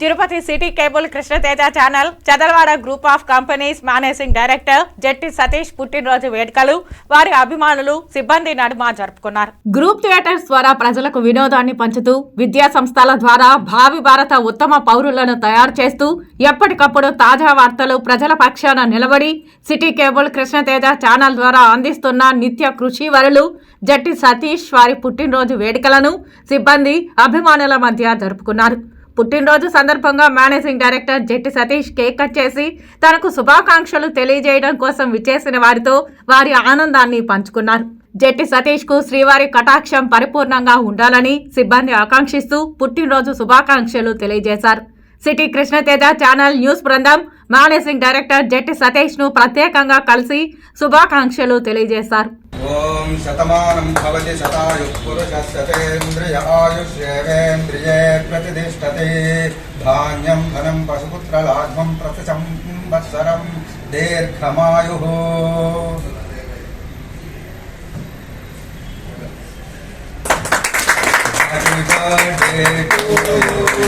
Tirupati city cable Krishnateja channel Chadalavada group of companies managing director Jetti Satish పుట్టినరోజు వేడుకలు వారి అభిమానులు సిబ్బంది నడుమ జరుపుకున్నారు. గ్రూప్ థియేటర్స్ ద్వారా ప్రజలకు వినోదాన్ని పంచుతూ విద్యా సంస్థల ద్వారా భావి భారత ఉత్తమ పౌరులను తయారు చేస్తూ ఎప్పటికప్పుడు తాజా వార్తలు ప్రజల పక్షాన నిలబడి సిటీ కేబుల్ కృష్ణతేజ ఛానల్ ద్వారా అందిస్తున్న నిత్య కృషి వరులు జట్టి సతీష్ వారి పుట్టినరోజు వేడుకలను సిబ్బంది అభిమానుల మధ్య జరుపుకున్నారు. పుట్టినరోజు సందర్భంగా managing director Jetti Satish cake cut చేసి తనకు శుభాకాంక్షలు తెలియజేయడం కోసం విచ్చేసిన వారితో వారి ఆనందాన్ని పంచుకున్నారు. జెట్టి సతీష్కు శ్రీవారి కటాక్షం పరిపూర్ణంగా ఉండాలని సిబ్బంది ఆకాంక్షిస్తూ పుట్టినరోజు శుభాకాంక్షలు తెలియజేశారు. సిటీ కృష్ణతేజ ఛానల్ న్యూస్ బృందం మేనేజింగ్ డైరెక్టర్ జెట్టి సతీష్ను ప్రత్యేకంగా కలిసి శుభాకాంక్షలు తెలియజేశారు. शतमानं भवति शतायुः प्रतिष्ठते। धान्यं धनं पशुपुत्रलाघ्वं प्रतिसंवत्सरं दीर्घमायुः। Happy birthday to you.